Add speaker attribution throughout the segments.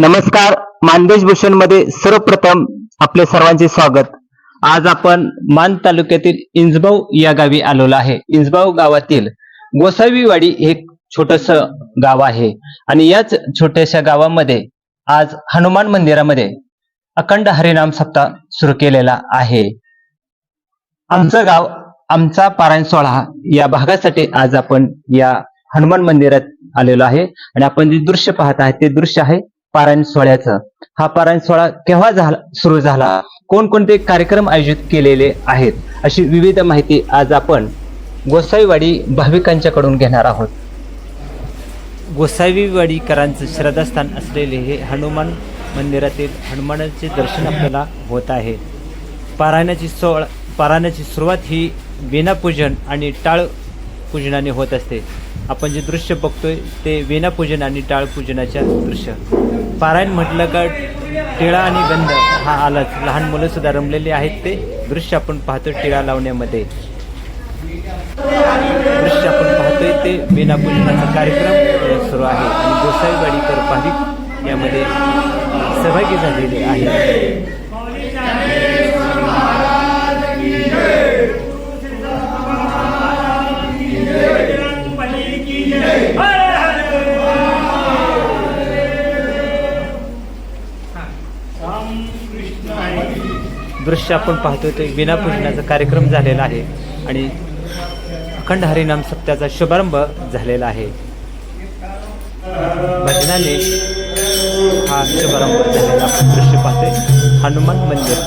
Speaker 1: नमस्कार मानदेश भूषणमध्ये सर्वप्रथम आपले सर्वांचे स्वागत. आज आपण मान तालुक्यातील इंजबाव या गावी आलेलो आहे. इंजबाव गावातील गोसावीवाडी हे छोटस गाव आहे आणि याच छोट्याशा गावामध्ये आज हनुमान मंदिरामध्ये अखंड हरिनाम सप्ताह सुरू केलेला आहे. आमचं गाव आमचा पारायण सोहळा या भागासाठी आज आपण या हनुमान मंदिरात आलेलो आहे आणि आपण जे दृश्य पाहत आहे ते दृश्य आहे पारायण सोहळ्याचं. हा पारायण सोहळा केव्हा झाला सुरू झाला? कोणकोणते कार्यक्रम आयोजित केलेले आहेत? अशी विविध माहिती आज आपण गोसाईवाडी भाविकांच्याकडून घेणार आहोत.
Speaker 2: गोसावीवाडीकरांचं श्रद्धास्थान असलेले हे हनुमान मंदिरातील हनुमानाचे दर्शन आपल्याला होत आहे. पारायणाची सोहळा पारायणाची सुरुवात ही वेणापूजन आणि टाळ पूजनाने होत असते. आपण जे दृश्य बघतोय ते वेणापूजन आणि टाळ पूजनाच्या दृश्य. पारायण म्हटलं का टिळा आणि गंध हा आलाच. लहान मुलं सुद्धा रमलेले आहेत ते. दृश्य आपण पाहतो टिळा लावण्यामध्ये. दृश्य आपण पाहतोय ते वेनापूजनाचा कार्यक्रम सुरू आहे. आणि गोसाईवाडीकर भाविक यामध्ये सहभागी झालेले आहेत. दृश्य आपण पाहतो ते विनापूजनाचा कार्यक्रम झालेला आहे. आणि अखंड हरिनाम सप्त्याचा शुभारंभ झालेला आहे. भजनाने हा शुभारंभ झालेला आपण दृश्य पाहतोय. हनुमान मंदिर.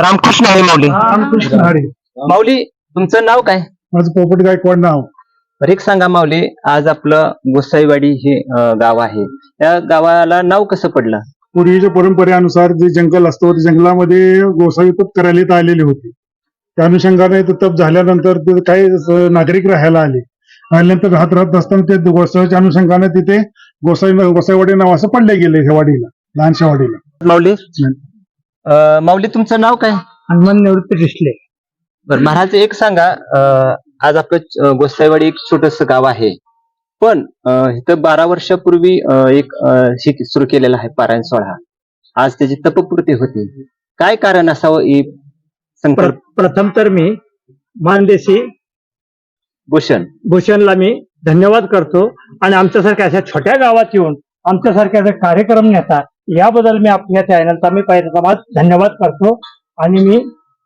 Speaker 1: रामकृष्ण आहे माऊली.
Speaker 3: रामकृष्ण हरी.
Speaker 1: माऊली तुमचं नाव काय?
Speaker 3: माझं पोपट गायकवाड नाव.
Speaker 1: बरं एक सांगा माऊली आज आपलं गोसाईवाडी हे अं, गाव आहे. या गावाला नाव कसं पडलं?
Speaker 3: पूर्वीच्या परंपरेनुसार जे जंगल असतो त्या जंगलामध्ये गोसावी तप करायला इथं आलेले होते. त्या अनुषंगाने इथं तप झाल्यानंतर ते काही स- नागरिक राहायला आले. आल्यानंतर राहत राहत असताना ते गोसावीच्या अनुषंगाने तिथे गोसाई गोसाईवाडी नाव असं पडले गेले ह्या वाडीला लहानशा वाडीला.
Speaker 1: माऊली अं, माऊली तुमचं नाव काय?
Speaker 3: हनुमान निवृत्ती दिसले
Speaker 1: बरं महाराज एक सांगा अं, आज आपलं अं, गोसाईवाडी एक छोटस गाव आहे. पण अं, इथं बारा वर्षापूर्वी अं, एक अं, सुरू केलेला आहे पारायण सोहळा. आज त्याची तपपूर्ती होती. काय कारण असावं ही संकल्प
Speaker 4: प्रथम तर मी मानदेशी
Speaker 1: भूषण.
Speaker 4: भूषणला मी धन्यवाद करतो. आणि आमच्यासारख्या अशा छोट्या गावात येऊन आमच्यासारख्या कार्यक्रम नेता याबद्दल मी आपल्या चॅनलचा मी पहिला समाज धन्यवाद करतो. आणि मी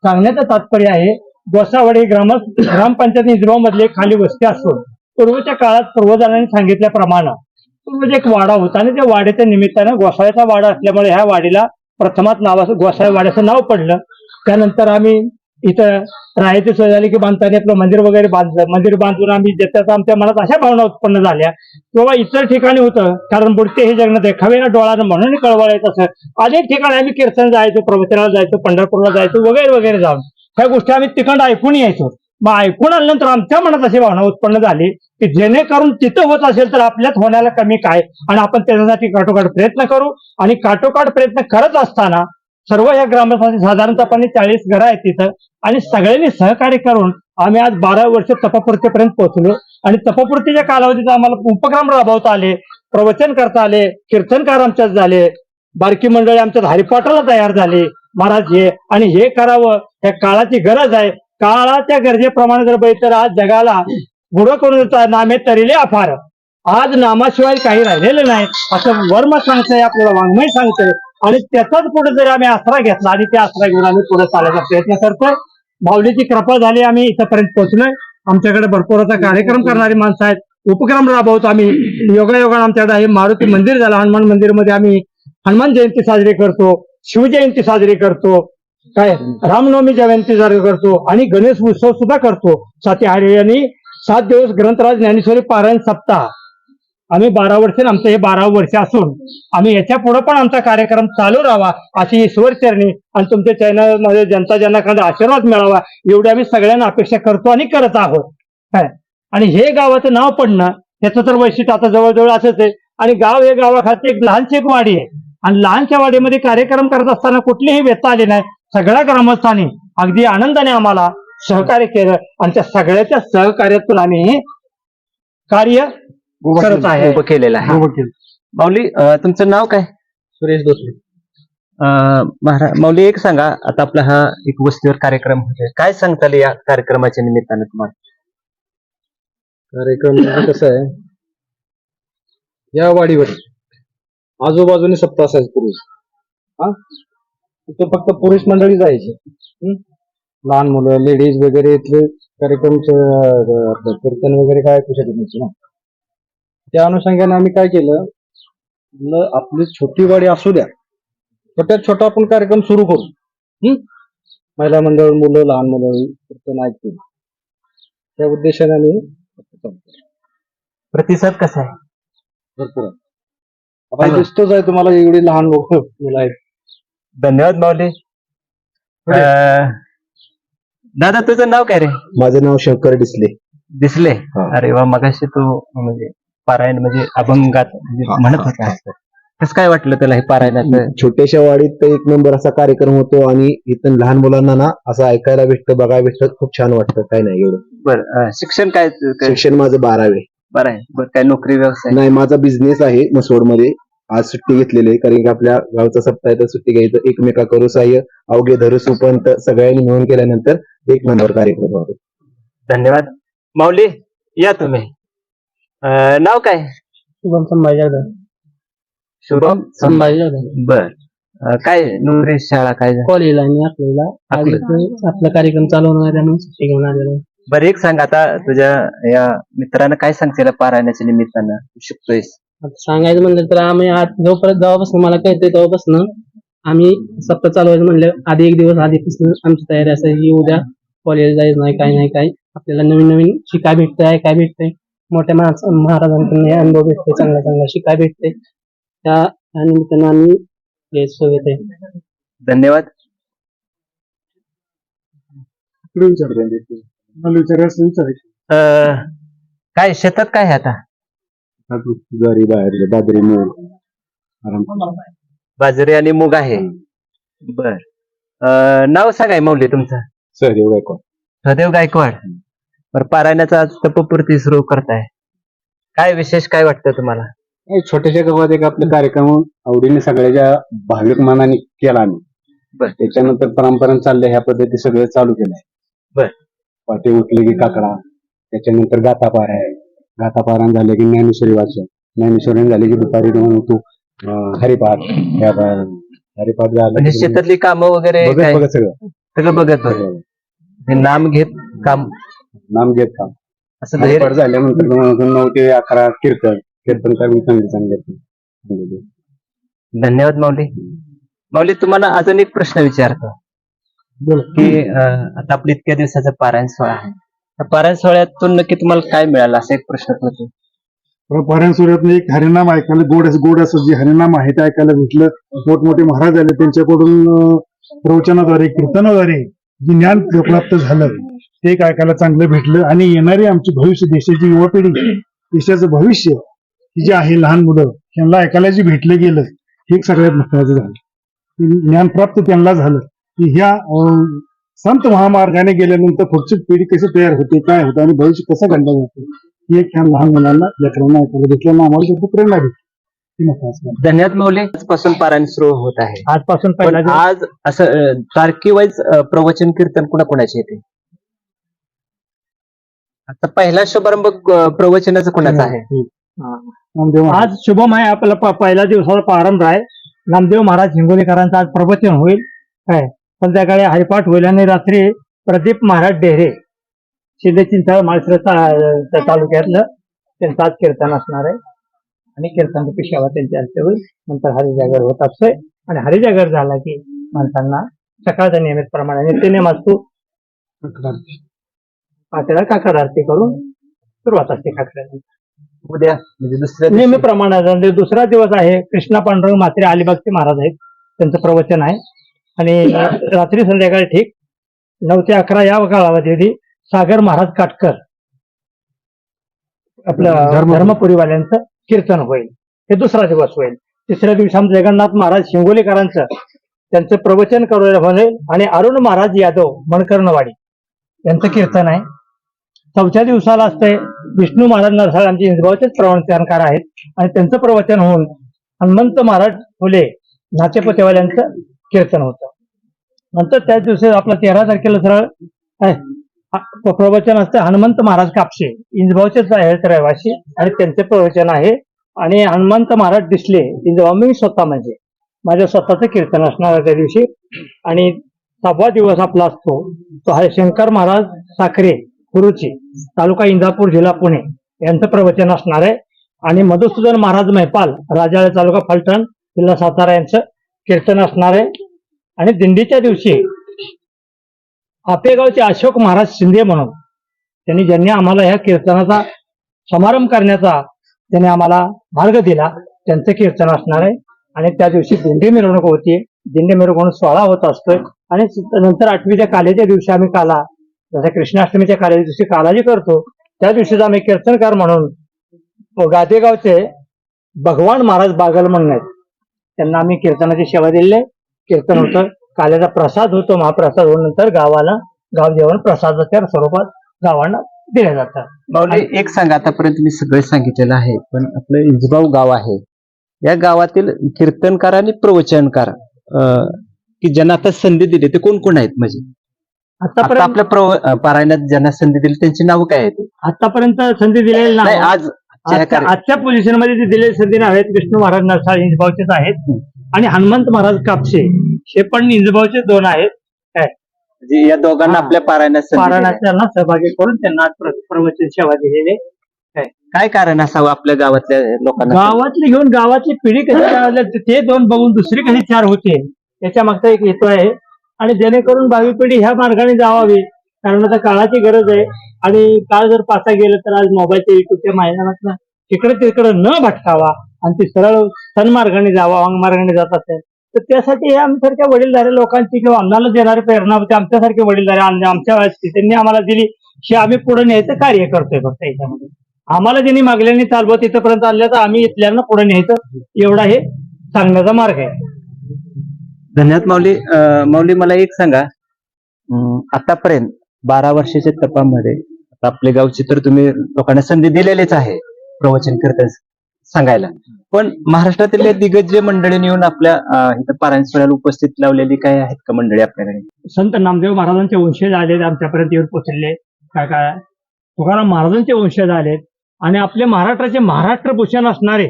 Speaker 4: सांगण्याचं तात्पर्य आहे गोसावाडी ग्राम ग्रामपंचायत इजराव मधले खाली वस्ती असून पूर्वीच्या काळात पूर्वजांनी सांगितल्याप्रमाणे पूर्वज एक वाडा होता. आणि त्या वाड्याच्या निमित्तानं गोसाळ्याचा वाडा असल्यामुळे ह्या वाडीला प्रथमात नावाचं गोसावी वाड्याचं नाव पडलं. त्यानंतर आम्ही इथं राहायची सोय झाली की बांधताना आपलं मंदिर वगैरे बांधलं मंदिर बांधून आम्ही त्याचा आमच्या मनात अशा भावना उत्पन्न झाल्या. किंवा इतर ठिकाणी होतं. कारण बुडते हे जगणं आहे ना डोळानं म्हणून कळवळायचं असं. अनेक ठिकाणी आम्ही कीर्तन जायचो प्रवचनाला जायचो पंढरपूरला जायचो वगैरे वगैरे जाऊन. ह्या गोष्टी आम्ही तिकडं ऐकून यायचो. मग ऐकून आल्यानंतर आमच्या मनात अशी भावना उत्पन्न झाली की जेणेकरून तिथं होत असेल तर आपल्यात होण्याला कमी काय? आणि आपण त्याच्यासाठी काठोकाठ प्रयत्न करू. आणि काठोकाठ प्रयत्न करत असताना सर्व या ग्रामस्थांची साधारणतःपणे चाळीस घरं आहेत तिथं. आणि सगळ्यांनी सहकार्य करून आम्ही आज बारा वर्ष तपपूर्तीपर्यंत पोहोचलो. आणि तपपूर्तीच्या कालावधीत आम्हाला उपक्रम राबवता आले प्रवचन करता आले कीर्तनकार आमच्यात झाले बारकी मंडळी आमच्यात हरिपाठाला तयार झाली. महाराज हे आणि हे करावं या काळाची गरज आहे. काळाच्या गरजेप्रमाणे जर बघितलं तर आज जगाला गुढ करून नामे तरीले अफार. आज नामाशिवाय काही राहिलेलं नाही. असं वर्म सांगतंय आपल्याला वाङ्मय सांगतंय. आणि त्याचाच पुढे जरी आम्ही आसरा घेतला आणि त्या आसरा घेऊन आम्ही पुढे चालायचा प्रयत्न करतोय. माऊलीची कृपा झाली आम्ही इथंपर्यंत पोहोचलोय. आमच्याकडे भरपूर असा कार्यक्रम करणारी माणसं आहेत. उपक्रम राबवतो आम्ही. योगायोगाने आमच्याकडे हे मारुती मंदिर झालं. हनुमान मंदिरमध्ये आम्ही हनुमान जयंती साजरी करतो. शिवजयंती साजरी करतो. काय? रामनवमी जयंती साजरी करतो. आणि गणेश उत्सव सुद्धा करतो. साती हरियाणी सात दिवस ग्रंथराज ज्ञानेश्वरी पारायण सप्ताह. आम्ही बारा वर्ष आमचं हे बारा वर्ष असून आम्ही याच्यापुढे पण आमचा कार्यक्रम चालू राहावा अशी ईश्वर चरणी आणि तुमच्या चॅनलमध्ये जनता जनाकडे आशीर्वाद मिळावा एवढी आम्ही सगळ्यांना अपेक्षा करतो आणि करत आहोत. काय? आणि हे गावाचं नाव पडणं त्याचं तर वैशिष्ट्य आता जवळजवळ असंच आहे. आणि गाव हे गावाखाली एक लहानशी एक वाडी आहे. आणि लहानशा वाडीमध्ये कार्यक्रम करत असताना कुठलीही व्यथा आली नाही. सगळ्या ग्रामस्थांनी अगदी आनंदाने आम्हाला सहकार्य केलं आणि त्या सगळ्याच्या सहकार्यातून आम्ही कार्य कार्य करत आहे.
Speaker 1: उभं केलेलं आहे.
Speaker 3: उभं केलं.
Speaker 1: माऊली अं, तुमचं नाव काय?
Speaker 2: सुरेश भोसले
Speaker 1: अं, महारा- माऊली एक सांगा आता आपला हा एक वस्तीवर कार्यक्रम होतोय. काय सांगताल या कार्यक्रमाच्या निमित्तानं तुम्हाला?
Speaker 5: कार्यक्रम म्हणजे कसं आहे या वाडीवर आजूबाजूने सप्ताह असायचे पुरुष. हा? तिथे फक्त पुरुष मंडळी जायचे. हं? लहान मुलं लेडीज वगैरे इथले आपलं कीर्तन वगैरे काय नव्हते ना. त्या अनुषंगाने आम्ही काय केलं? म्हणलं, आपली छोटी वाडी असू द्या. छोट्यात छोटा आपण कार्यक्रम सुरू करू. हं? महिला मंडळ मुलं लहान मुलं कीर्तन ऐकतील. त्या उद्देशाने आम्ही
Speaker 1: प्रतिसाद कसा आहे?
Speaker 5: भरपूर आहे. आता दिसतोच आहे तुम्हाला एवढी लहान लोक मुलं आहेत.
Speaker 1: धन्यवाद माऊली. अं, दादा तुझं नाव काय रे?
Speaker 6: माझं नाव शंकर डिसले.
Speaker 1: दिसले
Speaker 6: हा.
Speaker 1: अरे वा मगाशी तू म्हणजे पारायण म्हणजे अभंगात म्हणजे
Speaker 6: हा,
Speaker 1: म्हणत
Speaker 6: हा,
Speaker 1: होता कसं काय वाटलं त्याला हे पारायणाचं?
Speaker 6: छोट्याशा वाडीत तर एक नंबर असा कार्यक्रम होतो आणि इथं लहान मुलांना ना असं ऐकायला भेटतं बघायला भेटतं. खूप छान वाटतं काय नाही एवढं.
Speaker 1: बरं शिक्षण काय काय-
Speaker 6: शिक्षण माझं बारावे.
Speaker 1: बरं आहे बरं काय नोकरी व्यवसाय?
Speaker 6: नाही माझा बिझनेस आहे मसवडमध्ये आज सुट्टी घेतलेली आहे कारण की आपल्या गावचा सप्ताह आहे तर सुट्टी घ्यायचं. एकमेका करू साह्य अवघे धरू सुपंत सगळ्यांनी मिळून केल्यानंतर एक नंबर कार्यक्रम होतो.
Speaker 1: धन्यवाद. माऊली या तुम्ही. अं, नाव काय?
Speaker 4: शुभम संभाजी
Speaker 1: शुभम
Speaker 4: संभाजी
Speaker 1: बर. अं, काय नोकरी शाळा काय झालं?
Speaker 4: कॉलेजला आणि आपल्याला
Speaker 1: आपलं.
Speaker 4: आपला कार्यक्रम चालू होणार आहे त्यामुळे सुट्टी घेऊन आलेलो
Speaker 1: बरं एक सांग आता तुझ्या या मित्रानं काय सांगतील पारायणाच्या निमित्तानं? तू शिकतोयस.
Speaker 7: आता सांगायचं म्हणलं तर आम्ही आज जोपर्यंत जेव्हापासून मला कळतंय तेव्हापासून आम्ही सप्ताह चालवायचं म्हणलं आधी एक दिवस आधीपासून आमची तयारी असायची उद्या कॉलेज जायचं नाही काय नाही काय आपल्याला नवीन नवीन शिकाय भेटतंय ऐकाय भेटतंय. मोठ्या माणस महाराजांकडून हे अनुभव भेटतोय चांगला चांगला शिकाय भेटतंय त्या निमित्तानं आम्ही हे आहे.
Speaker 1: धन्यवाद.
Speaker 3: मला
Speaker 1: अं, काय शेतात काय आहे आता?
Speaker 6: ज्वारी बाहेर बाजरी मूग.
Speaker 1: बाजरी आणि मूग आहे. बर. अं, नाव सांगाय माऊली तुमचं.
Speaker 6: सहदेव गायकवाड.
Speaker 1: सदैव गायकवाड. बरं पारायणाचा आज तपपूर्ती सुरू करताय. काय विशेष काय वाटतं तुम्हाला?
Speaker 5: नाही, छोट्याशा गावात एक आपला कार्यक्रम आवडीने सगळ्याच्या भाविक मनाने केला आम्ही.
Speaker 1: बर.
Speaker 5: त्याच्यानंतर परंपरा चालल्या ह्या पद्धती सगळं चालू केलंय.
Speaker 1: बर.
Speaker 5: पाठी उठले की काकडा त्याच्यानंतर गातापारा आहे गातापारायण झाले की ज्ञानेश्वरी वाचन. ज्ञानेश्वरी झाले की दुपारी दोन होतो अं, हरिपाठ. ह्या हरिपाठ झालं
Speaker 1: म्हणजे
Speaker 5: की
Speaker 1: शेतातली कामं वगैरे
Speaker 5: बघत
Speaker 1: काय?
Speaker 5: बघत सगळं.
Speaker 1: सगळं बघत
Speaker 5: सगळं.
Speaker 1: हे नाम घेत काम
Speaker 5: नाम घेत काम
Speaker 1: असं धैर्य
Speaker 5: झाल्यानंतर दोन- नऊ ते अकरा कीर्तन कीर्तन काय चांगले चांगले
Speaker 1: धन्यवाद माऊली. माऊली तुम्हाला अजून एक प्रश्न विचारतो. की अं, आता आपल्या इतक्या दिवसाचा पारायण सोहळा आहे. त्या पारायण सोहळ्यातून नक्की तुम्हाला काय मिळालं? असा एक प्रश्न पडतो
Speaker 3: पारायण सूर्यातनं एक हरिनाम ऐकायला गोड गोड असं जे हरिनाम आहे ते ऐकायला भेटलं. मोठमोठे महाराज आले त्यांच्याकडून अं, प्रवचनाद्वारे कीर्तनाद्वारे जे ज्ञान प्राप्त झालं. ते एक ऐकायला चांगलं भेटलं आणि येणारी आमची भविष्य देशाची युवा पिढी देशाचं भविष्य जे आहे लहान मुलं त्यांना ऐकायला जे भेटलं गेलं हे सगळ्यात महत्वाचं झालं. ज्ञान प्राप्त त्यांना झालं. की ह्या संत महामार्गाने गेल्यानंतर पुढची पिढी कशी तयार होते काय होतं आणि भविष्य कसं घडलं जातं ही एक ह्या लहान मुलांना लेकरांना ऐकायला भेटल्यानं आम्हाला प्रेरणा आहे.
Speaker 1: धन्यवाद माऊली आजपासून पारायण सुरू होत आहे.
Speaker 4: आजपासून
Speaker 1: पण
Speaker 4: पहिला दिवस.
Speaker 1: आज असं तारखेवाईज प्रवचन कीर्तन कुणा कुणाचे येते? आता पहिला शुभारंभ अं, प्रवचनाचं कुणाचा आहे.
Speaker 4: आज शुभम आहे आपला प- पहिल्या दिवसाचा प्रारंभ आहे. नामदेव महाराज हिंगोलीकरांचं आज प्रवचन होईल. काय? संध्याकाळी हरिपाठ होईल आणि रात्री प्रदीप महाराज डेहरे शिंदे चिंचाळ माळशिरस तालुक्यातलं त्यांचं आज कीर्तन असणार आहे. आणि कीर्तन पिशावा त्यांच्या हस्ते होईल. नंतर हरिजागर होत असतोय आणि हरिजागर झाला की माणसांना सकाळच्या नियमित प्रमाणे नित्यनेम असतो. पाचला काकड आरती करून सुरुवात असते काकड्यानंतर
Speaker 1: उद्या म्हणजे दुसऱ्या दिवशी.
Speaker 4: नेहमी प्रमाणात म्हणजे दुसरा दिवस आहे कृष्णा पांडुरंग म्हात्रे अलिबागचे महाराज आहेत त्यांचं प्रवचन आहे. आणि रात्री संध्याकाळी ठीक नऊ ते अकरा या कालावधी सागर महाराज काटकर आपलं
Speaker 3: धर्मपुरी.
Speaker 4: धर्मपुरीवाल्यांचं कीर्तन होईल. हे दुसरा दिवस होईल. तिसऱ्या दिवशी आमचे जगन्नाथ महाराज शिंगोलीकरांचं त्यांचं प्रवचन होईल. आणि अरुण महाराज यादव मणकर्णवाडी यांचं कीर्तन आहे. चौथ्या दिवसाला असते. विष्णू महाराज नरसाळांचे आमचे प्रवचनकार आहेत. आणि त्यांचं प्रवचन होऊन हनुमंत महाराज फुले नाचेपतेवाल्यांचं कीर्तन होतं. नंतर त्याच दिवशी आपला तेरा तारखेला सरळ प्रवचन असते. हनुमंत महाराज कापसे. इंजभावचेच आहेत रहिवासी आणि त्यांचे प्रवचन आहे. आणि हनुमंत महाराज दिसले. इंजभाव मी स्वतः म्हणजे. माझ्या स्वतःचं कीर्तन असणार त्या दिवशी. आणि सहावा दिवस आपला असतो. तो आहे शंकर महाराज साखरे. कुरुची तालुका इंदापूर जिल्हा पुणे यांचं प्रवचन असणार आहे. आणि मधुसूदन महाराज मैपाल राजाळे तालुका फलटण जिल्हा सातारा यांचं कीर्तन असणार आहे. आणि दिंडीच्या दिवशी आपेगावचे अशोक महाराज शिंदे म्हणून त्यांनी ज्यांनी आम्हाला ह्या कीर्तनाचा समारंभ करण्याचा त्यांनी आम्हाला मार्ग दिला त्यांचं कीर्तन असणार आहे. आणि त्या दिवशी दिंडी मिरवणूक होती दिंडी मिरवणूक सोहळा होत असतोय. आणि नंतर आठवीच्या कालेच्या दिवशी आम्ही काला जसं कृष्णाष्टमीच्या कालेच्या दिवशी कालाजी करतो त्या दिवशीच आम्ही कीर्तनकार म्हणून गादेगावचे भगवान महाराज बागल म्हणून आहेत. त्यांना आम्ही कीर्तनाची सेवा दिली आहे. कीर्तन होतं काल्याचा प्रसाद होतो महाप्रसाद होऊन गावाला गाव जेवण प्रसादाच्या स्वरूपात गावांना दिले जातात.
Speaker 1: एक सांगा आतापर्यंत तुम्ही सगळे सांगितलेलं आहे पण आपलं इंजबाव गाव आहे. या गावातील कीर्तनकार आणि प्रवचनकार अं, की ज्यांना आता संधी दिली ते कोण कोण आहेत म्हणजे? आता
Speaker 4: आतापर्यंत
Speaker 1: आपल्या प्रव पारायणात ज्यांना संधी दिली त्यांची नावं काय आहेत?
Speaker 4: आतापर्यंत संधी दिलेली
Speaker 1: नाही
Speaker 4: नाही
Speaker 1: आज आजच्या
Speaker 4: आजच्या
Speaker 1: कार्य-
Speaker 4: आजच्या पोझिशनमध्ये जे दिलेले संधी आहेत विष्णू महाराज नरसाळ इंजबावचेच आहेत आणि हनुमंत महाराज कापसे हे पण इंजबावचे दोन आहेत.
Speaker 1: म्हणजे या दोघांना
Speaker 4: हा.
Speaker 1: आपल्या पारायणात संधी दिली.
Speaker 4: सहभागी करून त्यांना आज प्र- प्रवचन सेवा दिलेली.
Speaker 1: काय? कारण असावं आपल्या गावातल्या लोकांना?
Speaker 4: गावातली घेऊन गावातली पिढी कशी ते दोन बघून दुसरी कशी चार होते त्याच्या मागचा एक हेतू आहे. आणि जेणेकरून भावी पिढी ह्या मार्गाने जावावी. कारण आता काळाची गरज आहे. आणि काळ जर पाचा गेलं तर आज मोबाईलच्या युट्यूबच्या माध्यमातून तिकडे तिकडे न भटकावा आणि ते सरळ सन्मार्गाने जावा मार्गाने जात असेल तर त्यासाठी हे आमच्यासारख्या वडीलधारे लोकांची किंवा आम्हाला देणारी प्रेरणा होती. आमच्यासारखे वडीलधारे आमच्या वयाची त्यांनी आम्हाला दिली की आम्ही पुढे न्यायचं कार्य करतोय फक्त याच्यामध्ये. आम्हाला ज्यांनी मागल्याने चालवत इथपर्यंत आणल्या तर आम्ही इथल्यांना पुढे न्यायचं एवढा हे सांगण्याचा मार्ग आहे.
Speaker 1: धन्यवाद माऊली. अं, माऊली मला एक सांगा. अं, आतापर्यंत बारा वर्षाच्या तपामध्ये आपले गावची तर तुम्ही लोकांना संधी दिलेलीच आहे प्रवचन कीर्तन सांगायला. पण महाराष्ट्रातील दिग्गज मंडळीने येऊन आपल्या इथं पारायण उपस्थित लावलेली काय आहेत का मंडळी आपल्याकडे?
Speaker 4: संत नामदेव महाराजांचे वंशज आलेत आमच्यापर्यंत येऊन पोचले काय काय? तुकाराम महाराजांचे वंशज आलेत. आणि आपले महाराष्ट्राचे महाराष्ट्र भूषण असणारे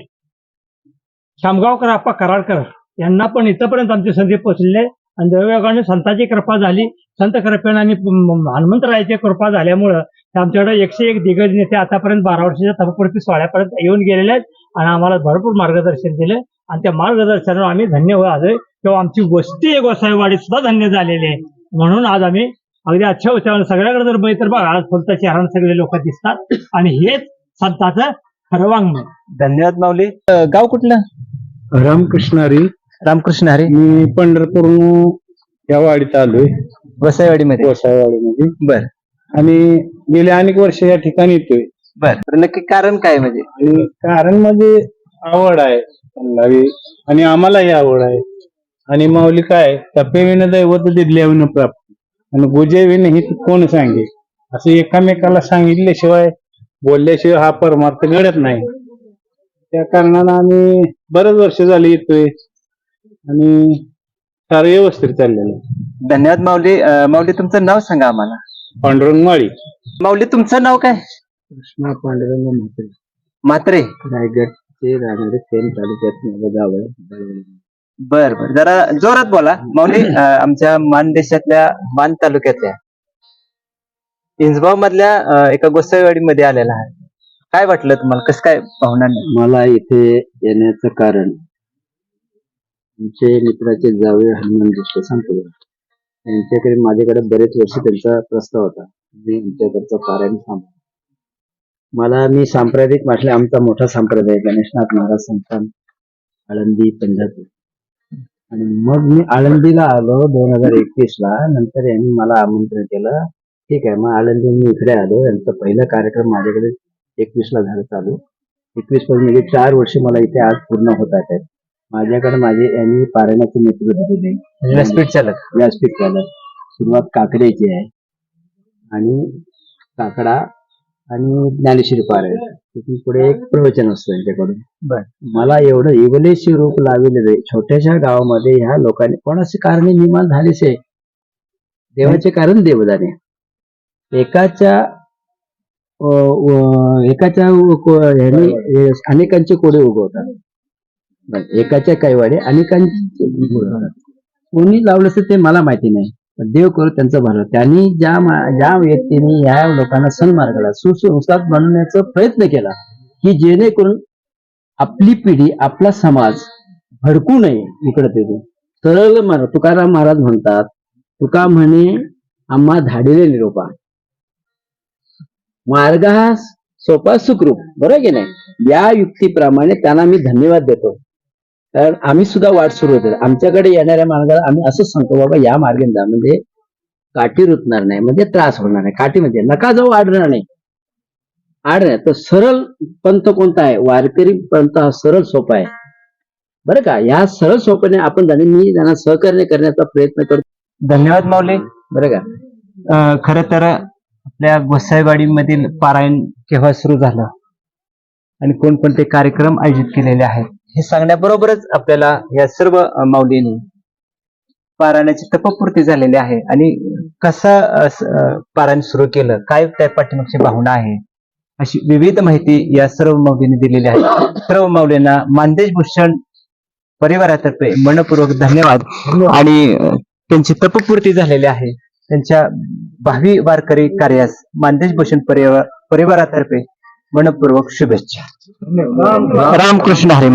Speaker 4: शामगावकर आप्पा कराडकर यांना पण इथपर्यंत आमचे संधी पोचले आणि देवयोगाने संतांची कृपा झाली. संत कृपेने आणि हनुमंतरायाची कृपा झाल्यामुळं आमच्याकडे एकशे एक दिग्गज नेते आतापर्यंत बारा वर्षाच्या तपपूर्ती सोहळ्यापर्यंत येऊन गेलेले आहेत आणि आम्हाला भरपूर मार्गदर्शन दिले आणि त्या मार्गदर्शनावर आम्ही धन्य आलोय. किंवा आमची वस्ती एक वसाईवाडी सुद्धा धन्य झालेली आहे. म्हणून आज आम्ही अगदी अच्छा उच्चारण सगळ्याकडे जर बघितलं तर बघा आज फुलता चेहरा सगळे लोक दिसतात. आणि हेच संताचं खरं वाङ्मय.
Speaker 1: धन्यवाद माऊली. गाव कुठलं?
Speaker 5: रामकृष्णारी.
Speaker 1: रामकृष्ण हरे.
Speaker 5: मी पंढरपूर या वाडीत आलोय.
Speaker 1: वसाईवाडीमध्ये.
Speaker 5: गोसाळवाडीमध्ये
Speaker 1: बर.
Speaker 5: आणि गेले अनेक वर्ष या ठिकाणी येतोय.
Speaker 1: बर. तर नक्की कारण काय म्हणजे?
Speaker 5: आणि कारण म्हणजे आवड आहे. त्यांना आणि आम्हालाही आवड आहे. आणि माऊली काय तपेविन दैवत दिल्याविन प्राप्त आणि गुजेविन ही कोण सांगे? असं एकामेकाला सांगितल्याशिवाय बोलल्याशिवाय हा परमार्थ घडत नाही. त्या कारणानं आम्ही बरेच वर्ष झाली येतोय. आणि सारं व्यवस्थित चाललेलं आहे.
Speaker 1: धन्यवाद माऊली. अं, माऊली तुमचं नाव सांगा आम्हाला.
Speaker 5: पांडुरंग माळी.
Speaker 1: माऊली तुमचं नाव काय?
Speaker 5: कृष्णा पांडुरंग म्हात्रे.
Speaker 1: मात्रे
Speaker 5: रायगडचे राहणारे सेन तालुक्यात माझं गाव आहे.
Speaker 1: बर बर. जरा जोरात बोला. माऊली अं, आमच्या मान देशातल्या मान तालुक्यातल्या. इंजबाव मधल्या अं, एका गोसाईवाडीमध्ये आलेला आहे. काय वाटलं तुम्हाला? कसं काय पाहुणार
Speaker 6: मला इथे येण्याचं कारण आमचे मित्राचे जावे हनुमान जोशी सांगतो त्यांच्याकडे माझ्याकडे बरेच वर्ष त्यांचा प्रस्ताव होता. मी आमच्याकडचं पारायण सांभाळ मला मी सांप्रदायिक म्हटले आमचा मोठा संप्रदाय गणेशनाथ महाराज संस्थान आळंदी पंढरपूर. आणि मग मी आळंदीला आलो दोन हजार एकवीस ला नंतर यांनी मला आमंत्रण केलं. ठीक आहे मग आळंदी मी इकडे आलो. यांचा पहिला कार्यक्रम माझ्याकडे एकवीस ला झाला चालू. एकवीस म्हणजे चार वर्ष मला इथे आज पूर्ण होत आहेत. माझ्याकडे माझे यांनी पारायणाचे नेतृत्व दिले
Speaker 1: व्यासपीठ चालक
Speaker 6: व्यासपीठ झालं सुरुवात काकड्याची आहे. आणि काकडा आणि ज्ञानेश्वरी पारायण तिथून पुढे एक प्रवचन असतं त्यांच्याकडून
Speaker 1: बर.
Speaker 6: मला एवढं इवलेशी रूप लावलेलं छोट्याशा गावामध्ये ह्या लोकांनी कोणाचे कारणे निर्माण झालेच आहे? देवाचे कारण देवदाने एकाच्या व- एकाच्या हे अनेकांचे कोडे उगवतात. एकाच्या कैवाडे अनेकांचे कोणी लावलं असेल ते मला माहिती नाही. पण देव करू त्यांचं भलं. त्यांनी ज्या ज्या व्यक्तीने या लोकांना सन्मार्गाला सुसंस्कार बनवण्याचा प्रयत्न केला की जेणेकरून आपली पिढी आपला समाज भडकू नये इकडे तिकडे. सरळ मार तुकाराम महाराज म्हणतात तुका म्हणे आम्हा धाडिले निरोपा. मार्ग हा सोपा सुखरूप. बरोबर की नाही? या युक्तीप्रमाणे त्यांना मी धन्यवाद देतो. कारण आम्ही सुद्धा वाट सुरू होते. आमच्याकडे येणाऱ्या मार्गाला आम्ही असंच सांगतो बाबा या मार्गे जा. म्हणजे काठी रुतणार नाही म्हणजे त्रास होणार नाही. काठी म्हणजे नका जाऊ आडणार नाही. नाही तर सरळ पंथ कोणता आहे? वारकरी पंथ हा सरळ सोपा आहे. बरं का? या सरळ सोप्याने आपण जाणे. मी त्यांना सहकार्य करण्याचा प्रयत्न करतो.
Speaker 1: धन्यवाद माऊली.
Speaker 6: बरं का?
Speaker 1: खरं तर आपल्या गोसाईवाडीमधील पारायण केव्हा सुरू झालं? आणि कोणकोणते कार्यक्रम आयोजित केलेले आहेत? हे सांगण्याबरोबरच आपल्याला या सर्व माऊलींनी पारायणाची तपपूर्ती झालेली आहे. आणि कसं पारायण सुरू केलं? काय त्या पाठीमागची भावना आहे? अशी विविध माहिती या सर्व माऊलींनी दिलेली आहे. सर्व माऊलींना मानदेश भूषण परिवारातर्फे मनपूर्वक धन्यवाद. आणि त्यांची तपपूर्ती झालेली आहे. त्यांच्या भावी वारकरी कार्यास मानदेश भूषण परिवार परिवारातर्फे मनपूर्वक शुभेच्छा. रामकृष्ण
Speaker 8: म्हणे